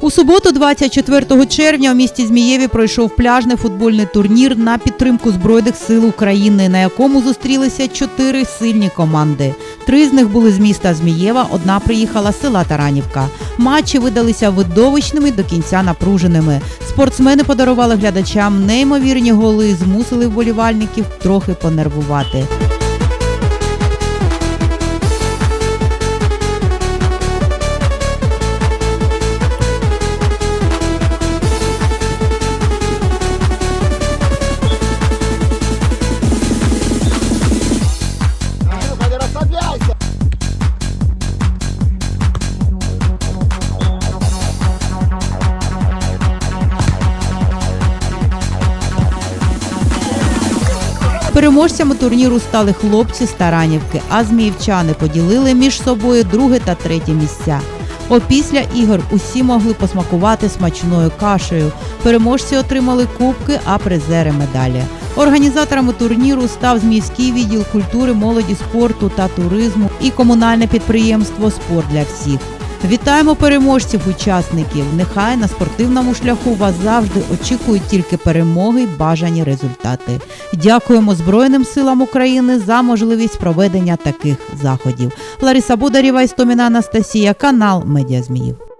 У суботу, 24 червня, у місті Змієві пройшов пляжний футбольний турнір на підтримку Збройних сил України, на якому зустрілися чотири сильні команди. Три з них були з міста Змієва, одна приїхала з села Таранівка. Матчі видалися видовищними до кінця напруженими. Спортсмени подарували глядачам неймовірні голи, змусили вболівальників трохи понервувати. Переможцями турніру стали хлопці з Таранівки, а зміївчани поділили між собою друге та третє місця. Опісля ігор усі могли посмакувати смачною кашею. Переможці отримали кубки, а призери медалі. Організаторами турніру став Зміївський відділ культури, молоді, спорту та туризму і комунальне підприємство Спорт для всіх. Вітаємо переможців, учасників. Нехай на спортивному шляху вас завжди очікують тільки перемоги й бажані результати. Дякуємо Збройним силам України за можливість проведення таких заходів. Лариса Бударєва, Істоміна Анастасія, канал Медіа Зміїв.